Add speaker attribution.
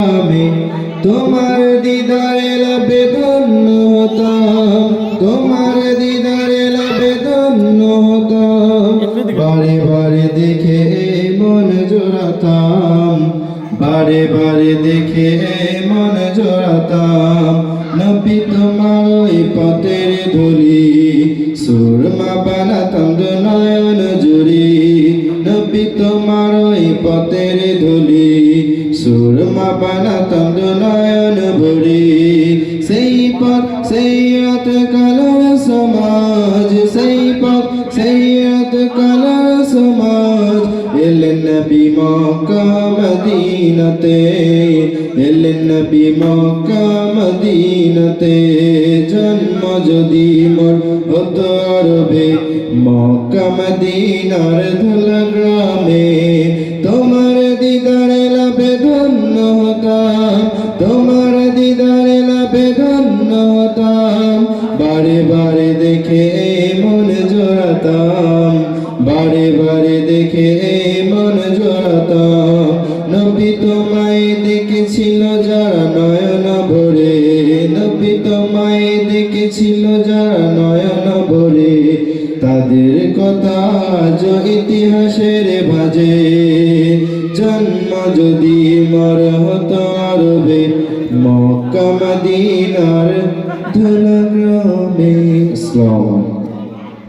Speaker 1: আমি তোমার দিদারে লাভে ধন্য হতাম। তোমার দিদারে লাভে ধন্য হতাম। বারে বারে দেখে মন জোড়াতাম। বারে বারে দেখে মন জোড়াতাম। নবী তোমার ওই পথের ধুলি। সুরমা বানাতাম দু নয়ন জুড়ি। নবী তোমার ওই পথের ধুলি। সুরমা বানাতাম দু নয়ন ভরি সেই পথ সেই রাত কালার সমাজ সেই পথ সেই রাত কালার সমাজ এলেন নবী মক্কা মদিনাতে এলেন নবী জন্ম যদি মোর হতো আরবে, মক্কা হতাম বারে বারে দেখে মন জোড়াতাম, বারে বারে দেখে মন জোড়াতাম। নবী তোমায় দেখেছিল যারা নয়ন ভরে, নবী তোমায় দেখেছিল যারা নয়ন ভরে। তাদের কথা আজ ইতিহাসের ভাজে, জন্ম যদি মর হতো আরবে মক্কা মদিনার ধুলা গ্রামে আলাইকুম।